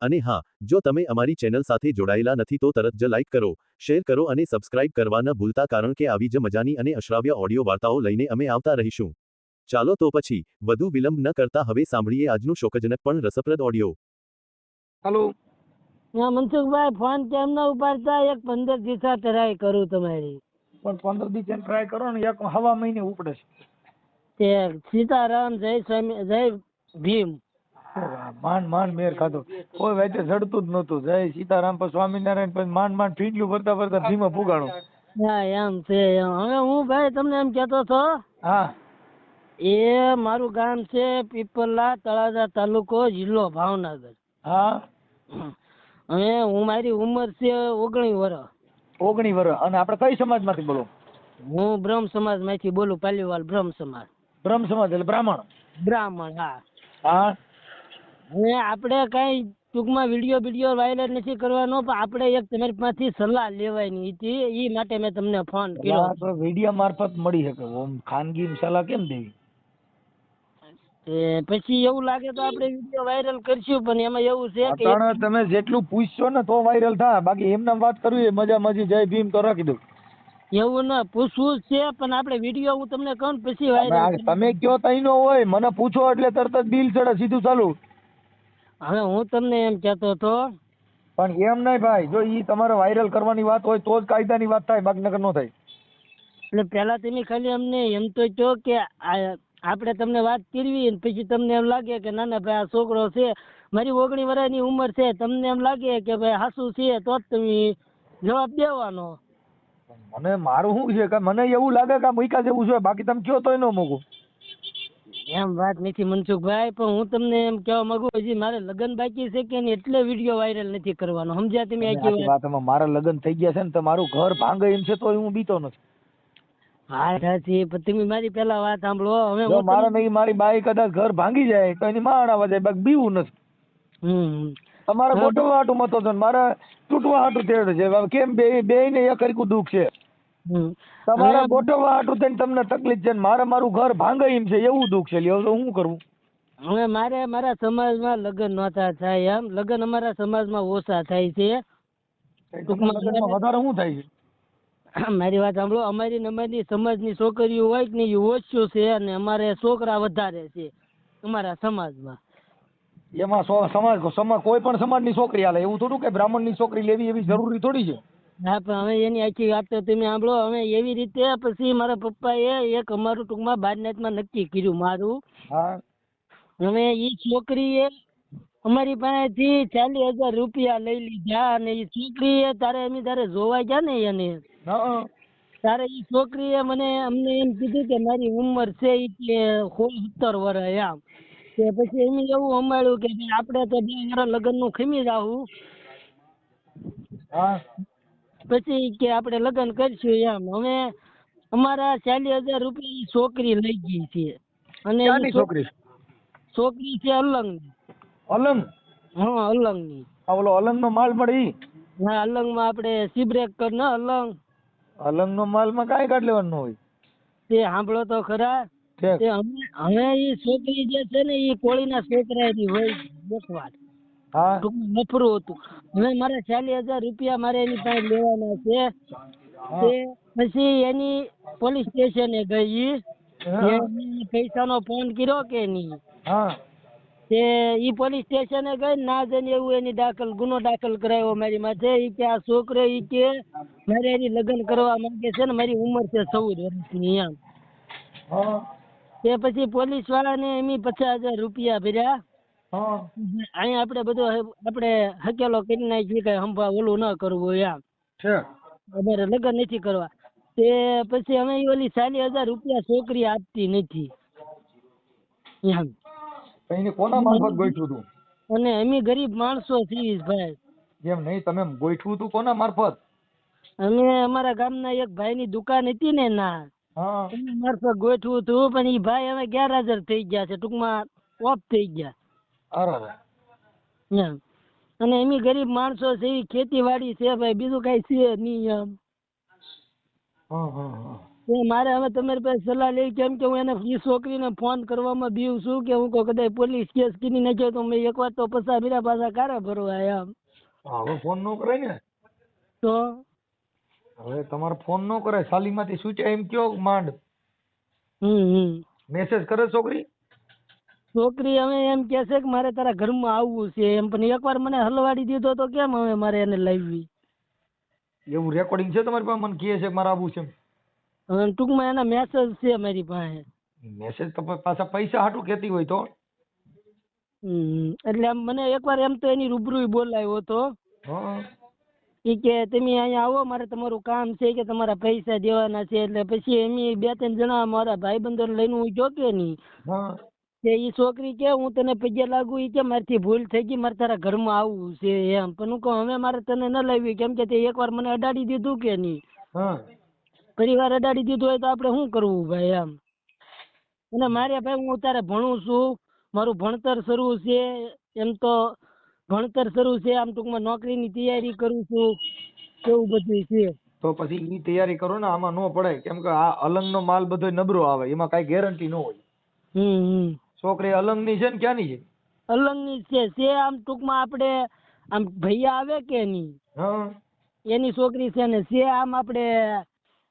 અને હા જો તમે અમારી ચેનલ સાથે જોડાયેલા નથી તો તરત જ લાઇક કરો શેર કરો અને સબસ્ક્રાઇબ કરવા ન ભૂલતા કારણ કે આવી જ મજાની અને અશ્રાવ્ય ઓડિયો વાર્તાઓ લઈને અમે આવતા રહીશું. ચાલો તો પછી વધુ વિલંબ ન કરતા હવે સાંભળીએ આજનું શોકજનક પણ રસપ્રદ ઓડિયો. હાલો. હા મનસુખભાઈ ફોન કેમ ના ઉપાડતા? એક પંદર દિવસા ટ્રાય કરું તમારી. પણ પંદર દી ટ્રાય કરો ને એક હવા મહિને ઉપડે છે. સીતારામ જય સ્વામી જય ભીમ. માંડ માંડ મેર ખાધો. કોઈ વેચે ચડતું જ નહોતું. જય સીતારામ પર સ્વામિનારાયણ પછી માંડ માંડ ફીંડલું ભરતા ભરતા ભીમા પુગાણો હા એમ છે હવે હું ભાઈ તમને એમ કહેતો હતો હા. એ મારું ગામ છે પીપલા તળાજા તાલુકો જિલ્લો ભાવનગર. હા. હવે હું મારી ઉંમર છે ઓગણીસ વર્ષ ઓગણી વર્ષ અને આપણે કઈ સમાજમાંથી બોલો? હું બ્રહ્મ સમાજમાંથી બોલું પાલીવાલ બ્રહ્મ સમાજ. બ્રહ્મ સમાજ એટલે બ્રાહ્મણ. બ્રાહ્મણ હા. હા. હવે આપણે કઈ ટૂંકમાં વીડિયો વીડિયો વાયરલ નથી કરવાનો પણ આપણે એક તમારી પાસેથી સલાહ લેવાની હતી. એ માટે મેં તમને ફોન કર્યો. તો વીડિયો મારફત મળી શકે. ઓમ ખાનગી સલાહ કેમ દેવી? પછી એવું લાગે તો આપણે વીડિયો વાયરલ કરશું પણ એમાં એવું છે કે તમે જેટલું પૂછશો ને તો વાયરલ થાય. બાકી એમને વાત કરવી એ મજા મજી જય ભીમ તો રાખી દઉં. એવું ના પૂછવું છે પણ આપણે વીડિયો હું તમને કહું પછી વાયરલ તમે કયો તઈ નો હોય મને પૂછો એટલે તરત જ બિલ ચડે સીધું ચાલુ. હવે હું તમને એમ કહેતો હતો પણ એમ નહીં ભાઈ જો ઈ તમારે વાયરલ કરવાની વાત હોય તો જ કાયદાની વાત થાય બાકી નકર નો થાય. એટલે પહેલા તમે ખાલી અમને એમ તો કહો કે આપણે તમને વાત કરવી ને પછી તમને એમ લાગે કે ના ના ભાઈ આ છોકરો છે મારી ઓગણી વર્ષની ઉંમર છે તમને એમ લાગે કે ભાઈ હાસુ છે તો જ તમે જવાબ દેવાનો. મને મારું શું છે કે મને એવું લાગે કે મૂકા જેવું છે બાકી તમે કયો તોય ન મૂકું. એમ વાત નથી મનસુખભાઈ પણ હું તમને એમ કહેવા માંગુ હજી મારે લગ્ન બાકી છે કે નહીં એટલે વીડિયો વાયરલ નથી કરવાનો. સમજ્યા તમે આખી આખી વાત વાતમાં મારા લગ્ન થઈ ગયા છે ને તો મારું ઘર ભાંગે એમ છે તો હું બીતો નથી. હા સાચી પણ તમે મારી પેલા વાત સાંભળો. હવે મારા મારે નહીં મારી બાઈ કદાચ ઘર ભાંગી જાય તો એની માણ આવવા જાય બાકી બીવું નથી. હમ. તમારે. ગોઠવવા હાટું મતો છે મારે તૂટવા હાટું તેડ છે. કેમ બે બે ને એક દુઃખ છે? તમારે ગોઠવવા હાટું થઈને તમને તકલીફ છે મારે મારું ઘર ભાંગે એમ છે એવું દુઃખ છે. લ્યો તો હું કરવું હવે મારે મારા સમાજમાં લગ્ન નહોતા થાય એમ. લગ્ન અમારા સમાજમાં ઓછા થાય છે. વધારે શું થાય છે? મારી વાત સાંભળો. અમારી અમારી સમાજની છોકરીઓ હોય કે નહીં એ ઓછું છે અને અમારે છોકરા વધારે છે અમારા સમાજમાં. એમાં સમાજ સમાજ કોઈ પણ સમાજની છોકરી હાલે. એવું થોડું કે બ્રાહ્મણની છોકરી લેવી એવી જરૂરી થોડી છે? હા પણ હવે એની આખી વાત તો તમે સાંભળો. હવે એવી રીતે પછી મારા પપ્પાએ એક અમારું ટૂંકમાં બારનાથમાં નક્કી કર્યું મારું. હા. હવે એ છોકરીએ અમારી પાસેથી ચાલીસ હજાર રૂપિયા લઈ લીધા અને એ છોકરીએ તારે એમ તારે જોવા ગયા ને એને? તારે એ છોકરીએ મને અમને એમ કીધું કે મારી ઉંમર છે એ કે સોળ સત્તર વર્ષ એમ. કે પછી એમ એવું અમાળ્યું કે આપણે તો બે વર્ષ લગ્નનું ખમી જાવું હા. પછી કે આપણે લગ્ન કરશું એમ. હવે અમારા ચાલીસ હજાર રૂપિયા છોકરી લઈ ગઈ છે. અને છોકરી? છોકરી છે અલંગ અલંગ? હા અલંગની. ની ઓલો અલંગ નો માલ મળે ઈ? હા આપડે આપણે સિબ્રેક કર ને અલંગ. અલંગ નો માલમાં કાંઈ કાઢ લેવાનું ન હોય? તે સાંભળો તો ખરા. તે હવે ઈ છોકરી જે છે ને ઈ કોળીના છોકરાની હોય એક વાત. હા? ટૂંકમાં નફરું હતું. હવે મારે ચાલીસ હજાર રૂપિયા મારે એની પાસે લેવાના છે. તે પછી એની પોલીસ સ્ટેશને ગઈ. એને પૈસાનો ફોન કર્યો કે નહીં. હા. તે ઈ પોલીસ સ્ટેશને ગઈ ને જઈને એવું એની દાખલ ગુનો દાખલ કરાવ્યો મારી માથે. ઈ કે આ છોકરો ઈ કે મારે એની લગ્ન કરવા માંગે છે ને મારી ઉંમર છે ચૌદ વર્ષની એમ. તે પછી પોલીસ વાળાને એમ પચાસ હજાર રૂપિયા ભર્યા. અહીંયા આપણે બધું આપણે હકેલો કરી નાખીએ કે સંભા ઓલું ન કરવું એમ. અમારે લગ્ન નથી કરવા. તે પછી અમે ઓલી ચાલી હજાર રૂપિયા છોકરી આપતી નથી. એમ. તો કોના મારફત ગોઠવું તું? અને અમે ગરીબ માણસો છીએ ભાઈ. એમ નહીં તમે ગોઠવું તું કોના મારફત? અમે અમારા ગામના એક ભાઈની દુકાન હતી ને ના. હા. મારફત ગોઠવું તું પણ એ ભાઈ હવે ગેરહાજર થઈ ગયા છે ટૂંકમાં ઓફ થઈ ગયા. અરે એમ. અને એમની ગરીબ માણસો છે એ ખેતીવાડી છે ભાઈ બીજું કઈ છે નહીં એમ. તો મારે હવે તમારી પાસે સલાહ લેવી કેમ કે હું એને એ છોકરીને ફોન કરવામાં બીવ છું કે હું કહું કદાચ પોલીસ કેસ કરી નાખ્યો તો મેં એકવાર તો પસા બીરા પાછા કારા ભરવા એમ. હવે ફોન નો કરાય ને? તો? હવે તમારે ફોન નો કરાય. સાલીમાંથી સૂચે એમ કયો માંડ. હમ હમ. મેસેજ કરે છોકરી? છોકરી હવે એમ કે છે કે મારે તારા ઘરમાં આવવું છે. એમ પણ એકવાર મને હલવાડી દીધો તો કેમ હવે મારે એને લાવવી? એવું રેકોર્ડિંગ છે તમારી પાસે? મને કહે છે કે મારે આવવું છે ટૂંકમાં એના મેસેજ છે મારી પાસે. મેસેજ તો પાછા પૈસા હાટું કહેતી હોય તો. એટલે આમ મને એકવાર એમ તો એની રૂબરૂ બોલાવ્યો હતો. ઈ કે તમે અહીંયા આવો મારે તમારું કામ છે કે તમારા પૈસા દેવાના છે. એટલે પછી એમ બે ત્રણ જણા મારા ભાઈબંધોને લઈને હું જોકે નહીં? હા. તે ઈ છોકરી કે હું તને પગે લાગુ ઈ કે મારથી ભૂલ થઈ ગઈ મારે તારા ઘરમાં આવવું છે એમ. પણ હું કહું હવે મારે તને ન લાવી કેમ કે તે એકવાર મને અડાડી દીધું કે નહીં? હા. પરિવાર અડાડી દીધું હોય તો આપણે શું કરવું ભાઈ એમ? અને મારે ભાઈ હું અત્યારે ભણું છું મારું ભણતર શરૂ છે એમ તો ભણતર શરૂ છે આમ ટૂંકમાં નોકરીની તૈયારી કરું છું એવું બધું છે. તો પછી ઈ તૈયારી કરો ને આમાં નો પડાય. કેમ કે આ અલંગનો માલ બધો નબળો આવે એમાં કાંઈ ગેરંટી ન હોય. હમ હમ. છોકરી અલંગની છે ને ક્યાંની છે? અલંગની છે. છે આમ ટૂંકમાં આપણે આમ ભૈયા આવે કે નહીં હા. એની છોકરી છે ને છે આમ આપણે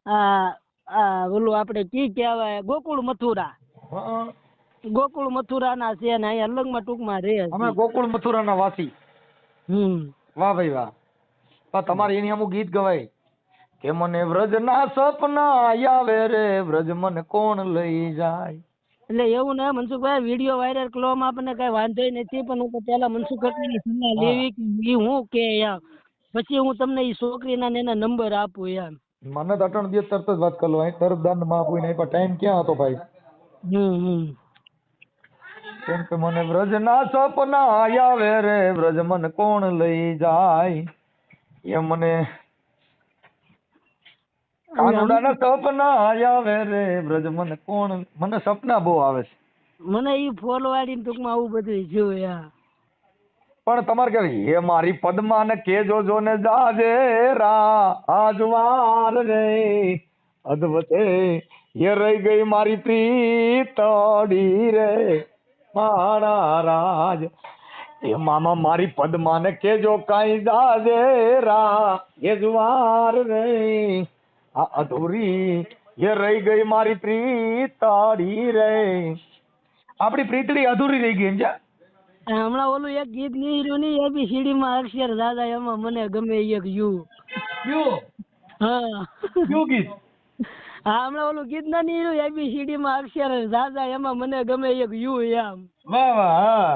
આ ઓલું આપણે કી કહેવાય ગોકુળ મથુરા. ગોકુળ ગોકુળ મથુરાના છે ને અહીંયા અલંગમાં ટૂંકમાં રહે. અમે ગોકુળ મથુરાના વાસી. હમ. વાહ ભાઈ વાહ. પણ તમારે એની અમુક ગીત ગવાય. કે મને વ્રજના સપના આવે રે વ્રજ મને કોણ લઈ જાય? એટલે એવું ને મનસુખભાઈ વીડિયો વાયરલ કરવામાં આપણને કઈ વાંધો નથી પણ હું તો પેલા મનસુખ કાકાની સલાહ લેવી કે ઈ હું કે યાર પછી હું તમને ઈ છોકરીના ને એના નંબર આપું યાર. મને તો અટણ દિવસ તરત જ વાત કરી અહીં તરત દાનમાં આપું નહીં પણ ટાઈમ ક્યાં હતો ભાઈ? હમ હમ. કેમ કે મને વ્રજના સપના આવે રે વ્રજ મને કોણ લઈ જાય? એ મને કાનુડાના સપના આવે રે બ્રજ મને કોણ મને સપના બહુ આવે છે. મને ઈ ફોલ વાળીને ટૂંકમાં આવું બધું જોયું યાર પણ તમારે કે હે મારી પદ્માને કે જો ને જાજે રા આજવાર રે. અદવતે હે રહી ગઈ મારી પ્રીતડી રે. મારા રાજ એ મામા મારી કે કેજો કાઈ જાજે રા એ જવાર રે. આ અધૂરી એ રહી ગઈ મારી પ્રીતાડી રે આપણી પ્રીતડી અધૂરી રહી ગઈ એમ હમણાં ઓલું એક ગીત ગયું ને એ બી સીડી માં અક્ષર દાદા એમાં મને ગમે એક યુ. યુ? હા. યુ ગીત? હા હમણાં ઓલું ગીત ના બી એબીસીડી માં અક્ષર દાદા એમાં મને ગમે એક યુ એમ. વાહ વાહ હા.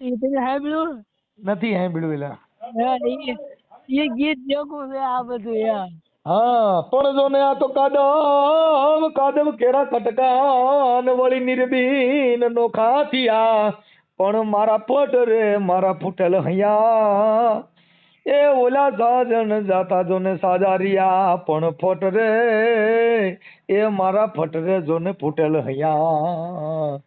એ તમે સાંભળ્યું? નથી સાંભળ્યું એલા. હા એ ગીત જોગું છે આ બધું યાર હા પણ જો ને આ તો કાદવ કાદવ કેરા કટકાન વળી નિર્બીન નોખા થયા પણ મારા પોટ રે મારા ફૂટેલ હૈયા. એ ઓલા સાજન જાતા જો ને સાજારિયા પણ ફટ રે. એ મારા ફટ રે જો ને ફૂટેલ હૈયા.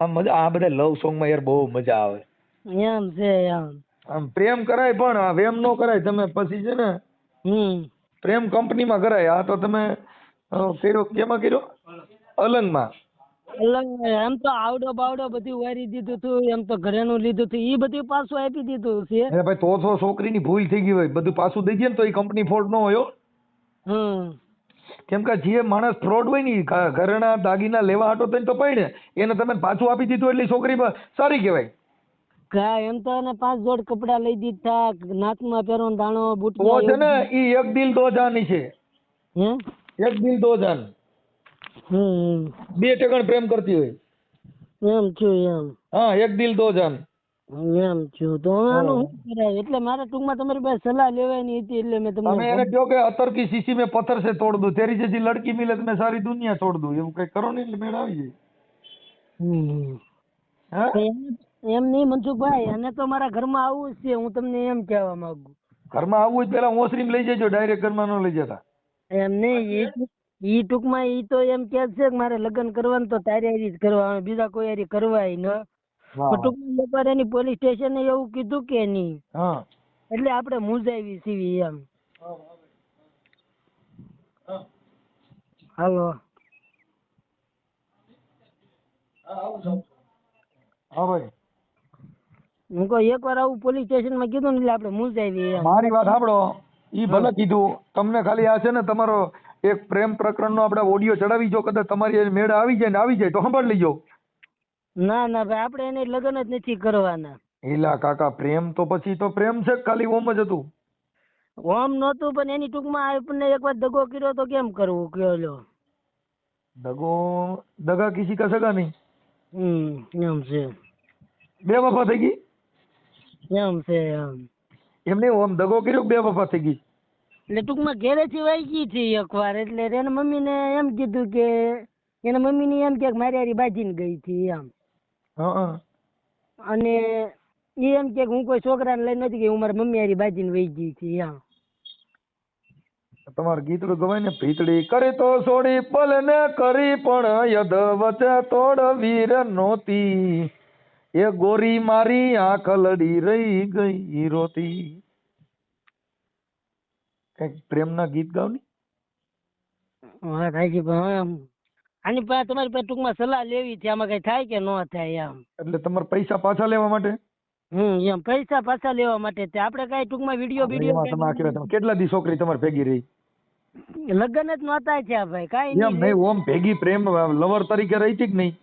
આ મજા આ બધા લવ સોંગમાં યાર બહુ મજા આવે. એમ છે એમ. આમ પ્રેમ કરાય પણ આ વેમ નો કરાય તમે પછી છે ને હમ. પ્રેમ કંપનીમાં કરાય. આ તો તમે કર્યો. કેમાં કર્યો? અલંગમાં. અલંગ એમ તો આવડો બાવડો બધું વારી દીધું હતું એમ તો ઘરેનું લીધું હતું ઈ બધું પાછું આપી દીધું છે. અરે ભાઈ તો તો છોકરીની ભૂલ થઈ ગઈ હોય. બધું પાછું દઈ દે ને તો એ કંપની ફોડ નો હોય હમ. કેમ કે જે માણસ ફ્રોડ હોય ને ઘરેણા દાગીના લેવા હાટો થઈને તો પડે. એને તમે પાછું આપી દીધું એટલે છોકરી સારી કહેવાય. કા એમ તો ને પાંચ જોડ કપડા લઈ દીધા નાકમાં પહેરવાનો દાણો બૂટ તો છે ને ઈ એક દિલ દો જાની છે. હમ એક દિલ દો જાન હમ. બે ટકણ પ્રેમ કરતી હોય. એમ છો એમ. હા એક દિલ દો જાન એમ છું. તો આનું શું કરાય? એટલે મારે ટૂંકમાં તમારી પાસે સલાહ લેવાની હતી એટલે મેં તમને તમે એને કહો કે અતરકી શીશી મેં પથ્થર સે તોડ દઉં તેરી જેવી લડકી મિલે તો મેં સારી દુનિયા છોડ દઉં. એવું કઈ કરો ને એટલે મેળ આવી જાય. હમ. હે? એમ નહીં મનસુખભાઈ અને તો મારા ઘરમાં આવવું જ છે હું તમને એમ કહેવા માંગુ. ઘરમાં આવવું જ પેલા ઓસરીમ લઈ જજો ડાયરેક્ટ ઘરમાં ન લઈ જતા. એમ નહીં ઈ ટૂંકમાં ઈ તો એમ કે છે કે મારે લગ્ન કરવાનું તો તારી હારી જ કરવા બીજા કોઈ હારી કરવાય ન. ટૂંકમાં એકવાર એની પોલીસ સ્ટેશને એવું કીધું કે નહીં. હા. એટલે આપણે મૂંઝાવી સીવી એમ. હાલો. હા ભાઈ. હું કહું એકવાર આવું પોલીસ સ્ટેશનમાં કીધું ને એટલે આપણે મૂંઝાવી મારી વાત સાંભળો. ઈ ભલે કીધું તમને ખાલી આ છે ને તમારો એક પ્રેમ પ્રકરણનો આપણે ઓડિયો ચડાવી જો કદાચ તમારી મેળ આવી જાય ને આવી જાય તો સાંભળી લેજો. ના ના ભાઈ આપણે એને લગ્ન જ નથી કરવાના. એલા કાકા પ્રેમ તો પછી તો પ્રેમ છે ખાલી ઓમ જ હતું. ઓમ નહોતું પણ એની ટૂંકમાં આપણને એકવાર દગો કર્યો તો કેમ કરવું? કયો લો. દગો દગા કિસી કા સગા નહીં? હમ એમ છે. બે વફા થઈ ગઈ? એમ છે એમ. એમને ઓમ દગો કર્યો બે વફા થઈ ગઈ? એટલે ટૂંકમાં ઘેરેથી ગઈ હતી એકવાર એટલે એના મમ્મીને એમ કીધું કે એના મમ્મીને એમ કે મારી હારી બાજીને ગઈ હતી એમ. અને એ એમ કે હું કોઈ છોકરાને લઈને નથી ગઈ હું મારી મમ્મી હારી બાજીને વહી ગઈ હતી એમ. તમારું ગીતડું ગવાય ને ભીતડી કરી તો સોડી પલ ને કરી પણ યદ વચ્ચે તોડ વીર નોતી એ ગોરી મારી આંખ લડી રહી ગઈ રોતી. કંઈક પ્રેમના ગીત ગાવની હા થાય છે પણ આની પાસે તમારી પાસે ટૂંકમાં સલાહ લેવી છે આમાં કઈ થાય કે ન થાય એમ. એટલે તમારે પૈસા પાછા લેવા માટે? હમ એમ પૈસા પાછા લેવા માટે તે. આપણે કઈ ટૂંકમાં વીડિયો વીડિયો તમે આખી કેટલા દી છોકરી તમારે ભેગી રહી? લગ્ન જ નહોતા થયા ભાઈ કાંઈ એમ નહીં ઓમ ભેગી પ્રેમ લવર તરીકે રહી હતી કે નહીં?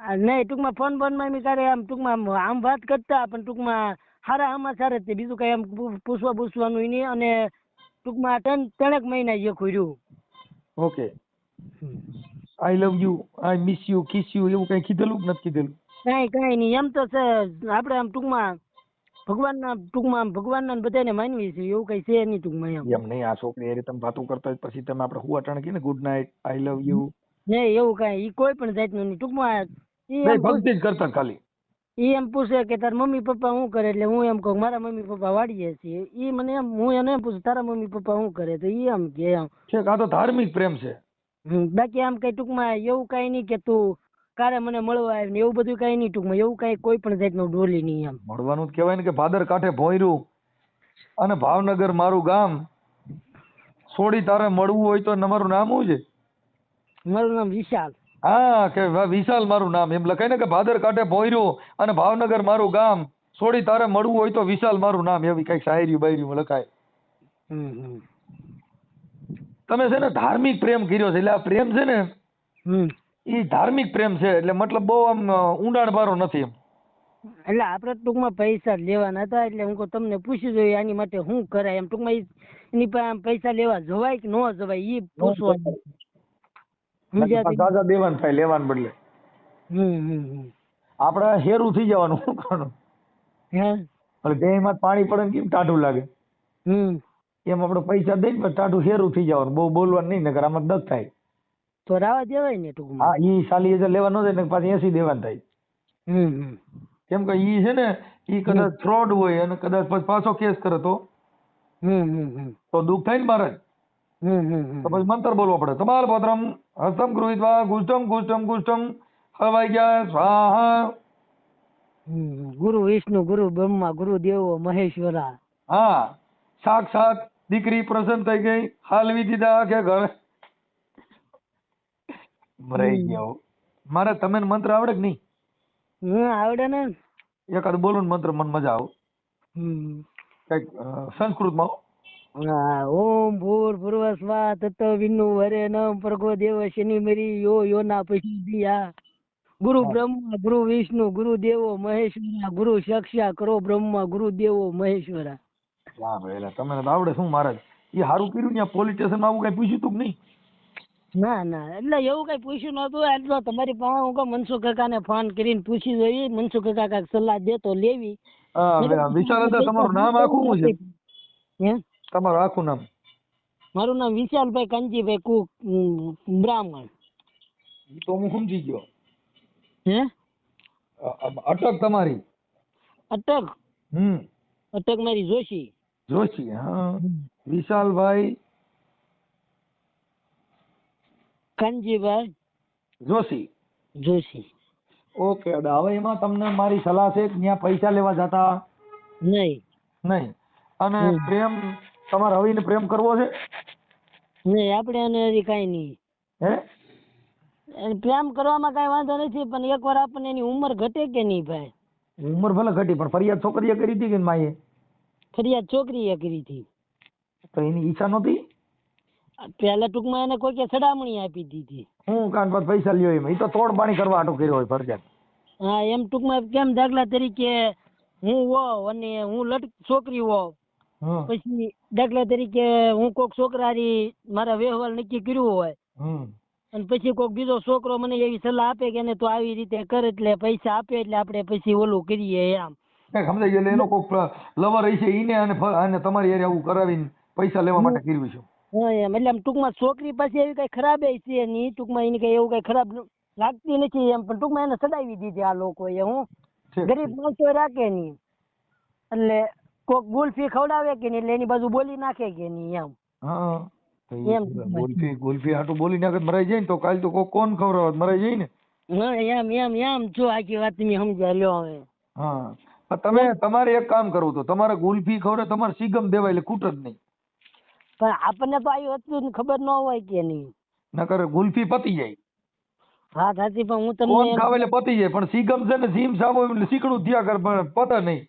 નહીં ટૂંકમાં ફોન બોનમાં એમ કરે આમ ટૂંકમાં આમ- વાત કરતા પણ ટૂંકમાં સારા સમાચાર જ તે બીજું કઈ આમ પૂછવા પૂછવાનું નહીં અને ટૂંકમાં ત્રણ ત્રણેક મહિના જે ખોર્યું okay. I love you I miss you kiss you એવું કઈ કીધેલું નથી કીધેલું? કાંઈ કાંઈ નહીં. એમ તો છે આપણે આમ ટૂંકમાં ભગવાનના ટૂંકમાં ભગવાનના બધાને માનવી છે એવું કઈ છે નહીં ટૂંકમાં એમ. એમ નહીં આ છોકરી એ તમે વાતો કરતા પછી તમે આપણે હુવાટાણ કહીએ ને good night I love you નહીં એવું કાંઈ એ કોઈ પણ જાતનું નહીં. ટૂંકમાં નહીં ભક્તિ જ કરતા ખાલી. ઈ એમ પૂછે કે તાર મમ્મી પપ્પા શું કરે એટલે હું એમ કહું મારા મમ્મી પપ્પા વાડીએ છીએ. ઈ મને એમ હું એને એમ પૂછું તારા મમ્મી પપ્પા શું કરે? તો ઈ એમ કે એમ. છે આ તો ધાર્મિક પ્રેમ છે. બાકી આમ કઈ ટૂંકમાં એવું કઈ નહીં કે તું કારે મને મળવા આવ ને એવું બધું કઈ નહીં ટૂંકમાં એવું કઈ કોઈ પણ જાતનું ડોલી નહીં એમ. મળવાનું જ કહેવાય ને કે ભાદર કાંઠે ભોયરું અને ભાવનગર મારું ગામ. છોડી તારે મળવું હોય તો મારું નામ શું છે? મારું નામ વિશાલ. હા કે વિશાલ મારું નામ એમ લખાય ને કે ભાદર કાંઠે ભોંયરું અને ભાવનગર મારું ગામ. છોડી તારે મળવું હોય તો વિશાલ મારું નામ એવી કંઈક શાયરી બાયરી લખાય. તમે છે ને ધાર્મિક પ્રેમ કર્યો છે એટલે આ પ્રેમ છે ને એ ધાર્મિક પ્રેમ છે એટલે મતલબ બહુ આમ ઊંડાણ ભારો નથી એમ. એટલે આપણે ટૂંકમાં પૈસા લેવાના હતા એટલે હું તમને પૂછી જોઈએ આની માટે શું કરાય એમ. ટૂંકમાં એની પાસે પૈસા લેવા જવાય કે ન જવાય એ પૂછવાનું? દાદા દેવાન થાય લેવાન બદલે. આપડે હેરું થઈ જવાનું શું કરવાનું હે? દેહમાં પાણી પડે ને કેમ ટાઢું લાગે? એમ આપણે પૈસા દઈ ને ટાઢું હેરું થઈ જવાનું બહુ બોલવાનું નહીં નકર આમાં દગ થાય. તો રાવા દેવાય ને ટૂંકમાં. હા ઈ સાલી હજાર લેવા ન થાય ને પાછી એસી દેવાન થાય. કેમ કે ઈ છે ને ઈ કદાચ ફ્રોડ હોય અને કદાચ પાછો કેસ કરે તો? તો દુઃખ થાય ને હમ તો પછી મંત્ર બોલવો પડે. તમાર પત્રમ હસ્તમ ગૃહિત્વા ગુષ્ટમ ગુષ્ટમ ગુષ્ટમ હવાઈ ગયા સ્વાહા. ગુરુ વિષ્ણુ ગુરુ બ્રહ્મા ગુરુ દેવો મહેશ્વરા. હા. સાક્ષાત દીકરી પ્રસન્ન થઈ ગઈ. હાલવી દીધા કે ઘર. મરાઈ ગયો. મારે તમે મંત્ર આવડે કે નહીં? હમ આવડે ને. એકાદ બોલું મંત્ર મને મજા આવે. કંઈક સંસ્કૃત સંસ્કૃતમાં. ઓમ ભૂર વિન્નુ વરે નમ પ્રગો દેવ શનિ મરી યો યોના પછી દિયા ગુરુ બ્રહ્મા ગુરુ વિષ્ણુ ગુરુ દેવો મહેશ્વરા ગુરુ સક્ષા કરો બ્રહ્મા ગુરુ દેવો મહેશ્વરા. વાહ ભાઈ તમને આવડે શું મહારાજ? એ સારું કર્યું ને પોલીસ સ્ટેશન આવું કઈ પૂછ્યું તું નહીં? ના ના એટલે એવું કઈ પૂછ્યું નતું એટલે તમારી પાસે હું મનસુખ કાકાને ફોન કરીને પૂછી જોઈએ મનસુખ કાકા કાંઈક સલાહ દે તો લેવી. વિચાર હતા તમારું નામ આખું શું છે? હે? તમારું આખું નામ? મારું નામ વિશાલભાઈ કાંજીભાઈ કુક બ્રાહ્મણ. ઈ તો હું સમજી ગયો. હે? અટક તમારી. અટક? હમ. અટક મારી જોશી. જોશી હા. વિશાલભાઈ. કાનજીભાઈ જોશી. જોશી. ઓકે હવે એમાં તમને મારી સલાહ છે કે ત્યાં પૈસા લેવા જતા? નહીં. નહીં. અને પ્રેમ તમારે હવીને પ્રેમ કરવો છે? નહીં આપણે એને હજી કાંઈ નહીં. હે? પ્રેમ કરવામાં કાંઈ વાંધો નથી પણ એકવાર આપણને એની ઉંમર ઘટે કે નહીં ભાઈ? ઉંમર ભલે ઘટી પણ ફરિયાદ છોકરીએ કરી હતી કે માએ ફરિયાદ છોકરીએ કરી હતી. તો એની ઈચ્છા નહોતી? પહેલા ટૂંકમાં એને કોઈ કે સડામણી આપી દીધી. હું કાન પર પૈસા લ્યો એમ? એ તો તોડ પાણી કરવા આટો કર્યો હોય ફરજિયાત. હા એમ ટૂંકમાં કેમ દાખલા તરીકે હું હોવ અને હું લટ છોકરી હોવ પછી દાખલા તરીકે હું કોક છોકરાની મારા વ્યવહાર નક્કી કર્યું હોય અને પછી કોક બીજો છોકરો મને એવી સલાહ આપે કે એને તો આવી રીતે કર એટલે પૈસા આપે એટલે આપણે પછી ઓલું કરીએ સમજાઈ ગયું એટલે એનો કોક લવર હશે ઈને અને અને તમારી હારે આવું કરાવીને પૈસા લેવા માટે કર્યું છે હા એમ. એટલે આમ ટૂંકમાં છોકરી પાસે એવી કઈ ખરાબ છે નહીં ટૂંકમાં એને કઈ એવું કઈ ખરાબ લાગતી નથી એમ. પણ ટૂંકમાં એને સડાવી દીધી આ લોકોએ હું. ગરીબ માણસો રાખે નહીં. એટલે કોક ગુલ્ફી ખવડાવે કે નહીં એટલે એની બાજુ બોલી નાખે કે નહીં એમ. હા એમ. ગુલ્ફી ગુલ્ફી હાટું બોલી નાખે મરાઈ જાય ને તો કાલ તો કોક કોણ ખવડાવે મરાઈ જાય ને. એમ એમ એમ. જો આખી વાત તમે સમજ્યા લ્યો હવે. હા તમે તમારે એક કામ કરવું તો તમારે ગુલ્ફી ખવડે તમારે સીગમ દેવાય એટલે કૂટ જ નહીં. પણ આપણને તો આવી વસ્તુ ખબર ન હોય કે નહીં. નકર ગુલ્ફી પતી જાય. હા સાચી પણ હું કોણ તમને ખાવે એટલે પતી જાય પણ સીગમ છે ને સીમ સામો એટલે સીકણું થયા કર પણ પતે નહીં.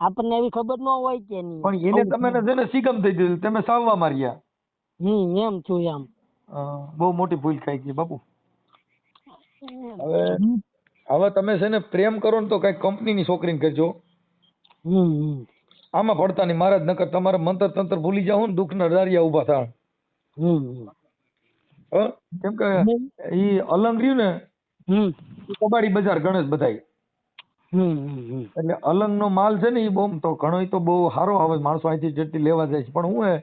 આપણને એવી ખબર ન હોય કે નહીં. પણ એને તમે ને છે. ને સીગમ થઈ ગયું તમે સાવવા માર્યા. હમ એમ છું એમ. બહુ મોટી ભૂલ થઈ ગઈ બાપુ. હવે હવે તમે છે ને પ્રેમ કરો ને તો કઈ કંપનીની છોકરીને કરજો હમ આમાં પડતા નહીં મારા જ નકર તમારે મંતર તંત્ર ભૂલી જાવ ને દુઃખના દારિયા ઊભા થાય હમ? કેમ કે ઈ અલંગ રહ્યું ને હમ. કબાડી બજાર ગણેશ બધાય. એટલે અલંગ નો માલ છે ને એ બહુ તો ઘણો તો બહુ સારો આવે માણસો અહીંથી જેટલી લેવા જાય છે. પણ હું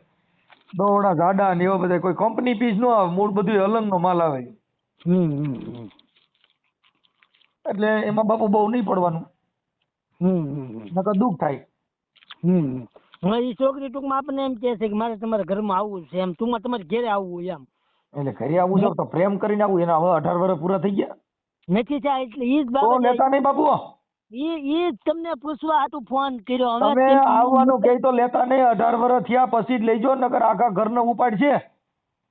દોડા ગાડા ને એવા બધા કોઈ કંપની પીસ નો આવે મૂળ બધું અલંગ નો માલ આવે. એટલે એમાં બાપુ બહુ નહીં પડવાનું. નકર દુઃખ થાય. હમ એ છોકરી ટૂંકમાં આપણને એમ કે છે કે મારે તમારા ઘરમાં આવવું છે એમ. ટૂંકમાં તમારે ઘેરે આવવું એમ. એટલે ઘરે આવવું છે તો પ્રેમ કરીને આવું. એના હવે અઢાર વર્ષ પૂરા થઈ ગયા. નથી થાય એટલે એ જ બાબત લેતા નહીં બાપુ? ઈ ઈ તમને પૂછવા હતું ફોન કર્યો. હવે તમે આવવાનું કહે તો લેતા નહીં. અઢાર વર્ષ થયા પછી જ લેજો નકર આખા ઘરનો ઉપાડશે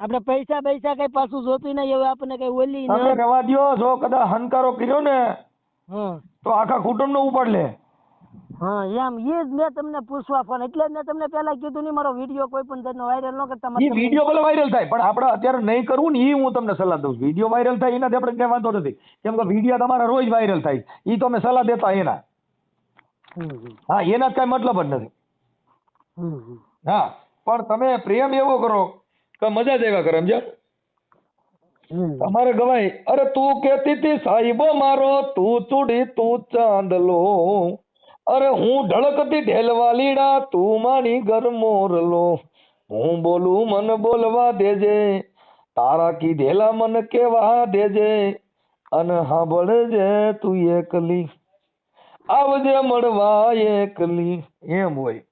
આપણે પૈસા પૈસા કઈ પાછું જોતું નહીં હવે આપણને કઈ ઓલી તમે રવા દો જો કદાચ હનકારો કર્યો ને તો આખા કુટુંબ નો ઉપાડ લે. હા એમ એ જ મેં તમને પૂછવા ફોન એટલે મેં તમને પહેલા કીધું નહીં મારો વીડિયો કોઈ પણ જાતનો વાયરલ ન કરતા એ વીડિયો ભલે વાયરલ થાય પણ આપણે અત્યારે નહીં કરવું ને એ હું તમને સલાહ દઉં છું. વીડિયો વાયરલ થાય એનાથી આપણે કઈ વાંધો નથી. કેમ કે વીડિયો તમારા રોજ વાયરલ થાય. એ તો અમે સલાહ દેતા એના. હા એના કઈ મતલબ જ નથી. હા પણ તમે પ્રેમ એવો કરો કે મજા જ એવા કરે સમજ્યા? તમારે ગવાય અરે તું કેતી હતી સાહેબો મારો તું ચૂડી તું ચાંદલો. અરે હું ઢળકતી ઢેલવાલીડા તું મારી ઘર મોરલો હું બોલું મન બોલવા દેજે તારા કીધેલા મન કેવા દેજે અને સાંભળજે તું એકલી. આવજે મળવા એકલી. એમ હોય.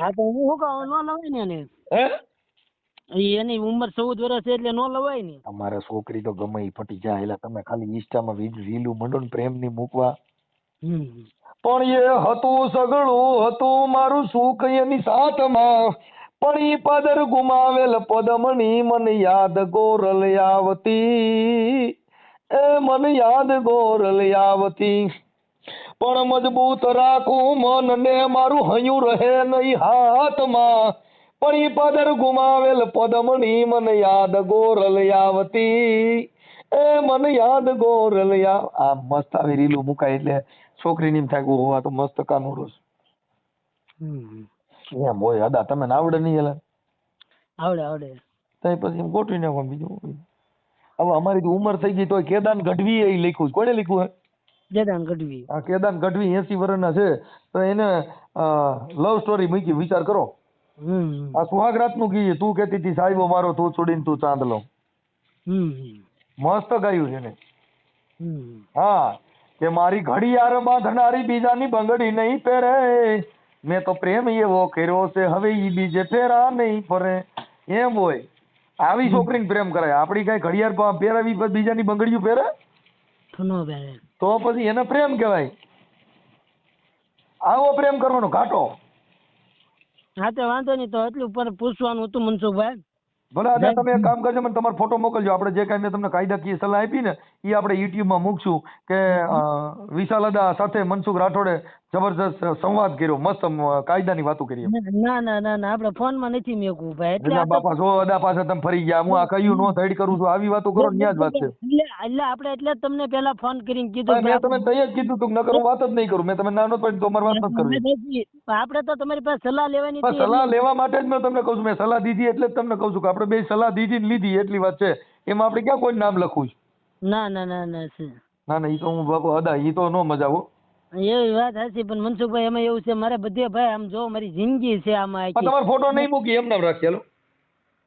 હા તો હું શું કહું? ન લવાય ને હે? એની ઉંમર ચૌદ વર્ષ છે એટલે નો લવાય ને. તમારે છોકરી તો ગમે ફટી જાય એટલે તમે ખાલી ઇન્સ્ટામાં રીલું મંડો ને પ્રેમની મૂકવા. પણ એ હતું સગળું હતું મારું સુખ એની સાથમાં. પણ ઈ પદર ગુમાવેલ પદમણી મન યાદ ગોરલ આવતી. એ મન યાદ ગોરલ આવતી. પણ મજબૂત રાખું મન ને મારું હયું રહે નહીં હાથમાં. પણ ઈ પદર ગુમાવેલ પદમણી મન યાદ ગોરલ આવતી. એ મન યાદ ગોરલ આ મસ્ત આવી રીલું મુકાય એટલે છોકરીને એમ થાય કે આ તો મસ્ત કાનુડો હમ. છે એમ હોય અદા તમે આવડે નહીં એલા. આવડે આવડે. તઈ પછી એમ ગોઠવી નાખો બીજું હવે અમારી ઉંમર થઈ ગઈ તો કેદાન ગઢવી એ લખ્યું કોણે લખ્યું હે કેદાન ગઢવી. આ કેદાન ગઢવી એસી વર્ષના છે. તો એને લવ સ્ટોરી મૂકી વિચાર કરો. આ સુહાગરાતનું ગીત તું કહેતી હતી સાહેબો મારો તું છોડીને તું ચાંદલો મસ્ત ગાયું છે એને. હા. કે મારી ઘડિયાળ બાંધનારી બીજાની બંગડી નહીં પહેરે. મેં તો પ્રેમ એવો કર્યો છે હવે ઈ બીજે ફેરા નહીં ફરે. એમ હોય. આવી છોકરીને પ્રેમ કરાય. આપણી કઈ ઘડિયાળ પહેરાવી બીજાની બંગડીઓ પહેરે? તો પછી એને પ્રેમ કહેવાય. આવો પ્રેમ કરવાનો ઘાટો. હા તો વાંધો નહીં. તો એટલું પર પૂછવાનું હતું મનસુખભાઈ. ભલે આજે તમે એક કામ કરજો મને તમારો ફોટો મોકલજો. આપણે જે કાંઈ મેં તમને કાયદાકીય સલાહ આપી ને એ આપણે યુટ્યુબમાં મૂકશું કે વિશાલ અદા સાથે મનસુખ રાઠોડે જબરજસ્ત સંવાદ કર્યો મસ્ત કાયદાની વાતો કરી ના ના ના ના આપણે ફોનમાં નથી મેકવું ભાઈ. એટલે બાપા જો અદા પાસે તમે ફરી ગયા હું આ કહ્યું નો સાઈડ કરું છું આવી વાતો કરો ને જ વાત છે. એટલે એટલે આપણે એટલે જ તમને પહેલા ફોન કરીને કીધું મેં તમે તૈયાર કીધું તું નકર હું વાત જ નહીં કરું મેં તમે નાનો પણ તો અમારી વાત નથી કરવી. આપણે તો તમારી પાસે સલાહ લેવાની હતી સલાહ લેવા માટે જ મેં તમને કહું છું મેં સલાહ દીધી એટલે જ તમને કહું છું કે આપણે બે સલાહ દીધી ને લીધી એટલી વાત છે. એમાં આપણે ક્યાં કોઈ નામ લખવું છે? ના ના ના ના ના ના એ તો હું બાપુ અદા એ તો નો મજા આવો. એવી વાત હશે પણ મનસુખભાઈ એમાં એવું છે મારે બધે ભાઈ આમ જો મારી જિંદગી છે આમાં પણ આખી. તમારો ફોટો નહીં મૂકી એમ નામ રાખેલો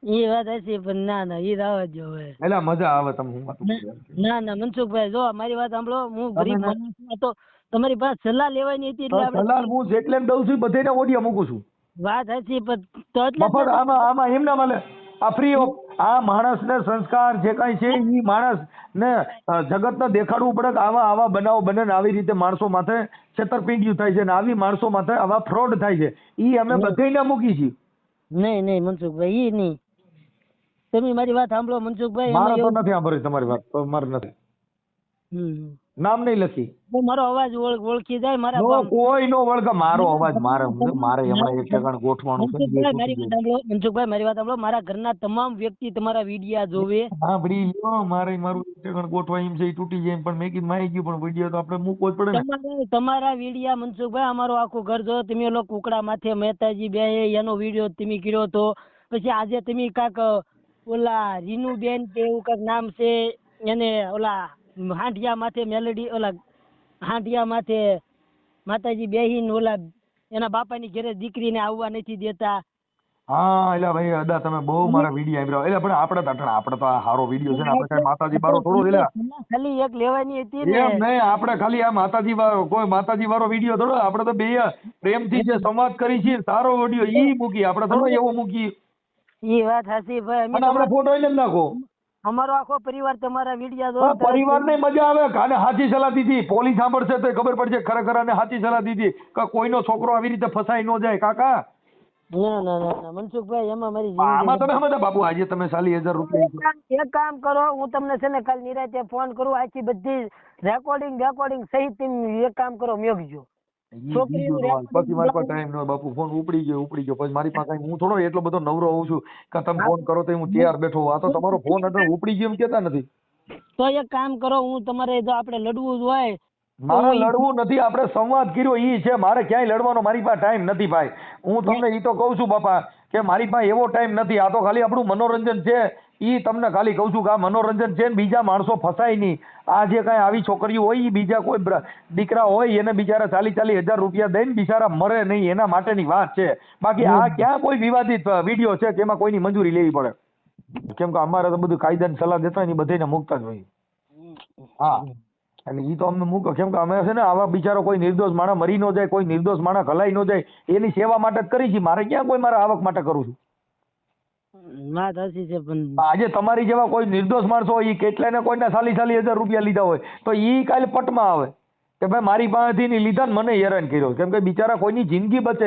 એ વાત હશે પણ ના ના એ રાવા જો હવે એટલે મજા આવે તમે હું વાતો કરું ના ના મનસુખભાઈ જો મારી વાત સાંભળો હું ગરીબ માણસ છું તો તમારી પાસે સલાહ લેવાની હતી એટલે આપણે સલાહ હું જેટલે ને દઉં છું બધાને ઓડિયા મૂકું છું. વાત હશે પણ તો એટલે જ મફત આમાં આમાં એમ ના મળે આ ફ્રી ઓફ આ માણસને સંસ્કાર જે કાંઈ છે એ માણસને જગત જગતને દેખાડવું પડે કે આવા આવા બનાવો બને ને આવી રીતે માણસો માથે છેતરપિંડીઓ થાય છે ને આવી માણસો માથે આવા ફ્રોડ થાય છે. એ અમે બધાને મૂકી છીએ. નહીં નહીં મનસુખભાઈ એ નહીં. તમે મારી વાત સાંભળો મનસુખભાઈ મારે તો નથી સાંભળવી તમારી વાત મારે નથી. હમ. નામ નહીં લખી. મારો અવાજ ઓળખી જાય મારા નો કોઈ નો વળગે મારો અવાજ મારે મારે હમણાં એક ઠેકાણે ગોઠવાનું છે મનસુખભાઈ મારી વાત સાંભળો મારી ઘરના તમામ વ્યક્તિ તમારા વિડિયા જોવે. સાંભળી લ્યો મારે મારું એક ઠેકાણે ગોઠવા એમ છે એ તૂટી જાય પણ મેં કીધું મારી ગયું પણ વિડિયો તો આપણે મૂકવો જ પડે ને. તમારા વિડિયા મનસુખભાઈ અમારો આખું ઘર જો તમે લોકો કુકડા માથે મહેતાજી બે એનો વિડિયો તમે કર્યો તો પછી આજે તમે કાક ઓલા રીનુબેન કે એવું કાક નામ છે એને ઓલા હાંડિયા માથે મેલડી ઓલા હાંડિયા માથે માતાજી બેહીન ઓલા એના બાપાની ઘરે દીકરીને આવવા નથી દેતા. હા એટલે ભાઈ અદા તમે બહુ મારા વીડિયો આવ્યા એટલે પણ આપણે તો અટણ આપણે તો આ સારો વીડિયો છે ને આપણે કઈ માતાજી વાળો થોડો દિલા ખાલી એક લેવાની હતી એમ નહીં આપણે ખાલી આ માતાજી વાળો કોઈ માતાજી વાળો વીડિયો થોડો આપણે તો બે પ્રેમથી જે સંવાદ કરી છે સારો વીડિયો ઈ મૂકી આપણે થોડો એવો મૂકી. ઈ વાત હાસી ભાઈ અને આપણે ફોટો એને નાખો. અમારો આખો પરિવાર તમારા વિડિયા જો પરિવારને મજા આવે કાને સાચી સલાહ દીધી? પોલીસ સાંભળશે તો ખબર પડશે ખરેખર આને સાચી સલાહ દીધી. કે કોઈનો છોકરો આવી રીતે ફસાઈ ન જાય કાકા. ના ના ના મનસુખભાઈ એમાં મારી આમાં તમે સમજ્યા બાપુ આજે તમે સાલી હજાર રૂપિયા એક કામ કરો હું તમને છે ને કાલ નિરાતે ફોન કરું આખી બધી રેકોર્ડિંગ રેકોર્ડિંગ સહિત એક કામ કરો મેકજો ઈ છોકરીનું બીજું રેકોર્ડિંગ પછી મારી પાસે ટાઈમ ન બાપુ. ફોન ઉપડી ગયો ઉપડી ગયો. પછી મારી પાસે હું થોડો એટલો બધો નવરો હોઉં છું કે તમે ફોન કરો તો હું તૈયાર બેઠો આ તો તમારો ફોન એટલે ઉપડી ગયો એમ કેતા નથી. તો એક કામ કરો હું તમારે જો આપણે લડવું જ હોય મારે લડવું નથી આપણે સંવાદ કર્યો ઈ છે. મારે ક્યાંય લડવાનો મારી પાસે ટાઈમ નથી ભાઈ. હું તમને ઈ તો કહું છું બાપા કે મારી પાસે એવો ટાઈમ નથી. આ તો ખાલી આપણું મનોરંજન છે. ઈ તમને ખાલી કહું છું કે આ મનોરંજન છે ને બીજા માણસો ફસાય નહીં. આ જે કાંઈ આવી છોકરીઓ હોય, ઈ બીજા કોઈ દીકરા હોય, એને બિચારા ચાલી ચાલી હજાર રૂપિયા દઈને બિચારા મરે નહીં. એના માટેની વાત છે. બાકી આ ક્યાં કોઈ વિવાદિત વીડિયો છે કે એમાં કોઈની મંજૂરી લેવી પડે? કેમ કે અમારે તો બધું કાયદાની સલાહ દેતા હોય ને બધાને મૂકતા જ હોય. હા. એટલે એ તો અમને મૂકો. કેમ કે અમે છે ને આવા બિચારો કોઈ નિર્દોષ માણસ મરી ન જાય, કોઈ નિર્દોષ માણસ ઘલાઈ ન જાય, એની સેવા માટે જ કરી છે. મારે ક્યાં કોઈ મારા આવક માટે કરું છું? વાત હસી છે, પણ આજે તમારી જેવા કોઈ નિર્દોષ માણસો હોય, ઈ કેટલાને કોઈના સાલી સાલી હજાર રૂપિયા લીધા હોય, તો ઈ કાલે પટમાં આવે કે ભાઈ મારી પાસેથી ની લીધા ને મને હેરાન કર્યો. કેમ કે બિચારા કોઈની જિંદગી બચે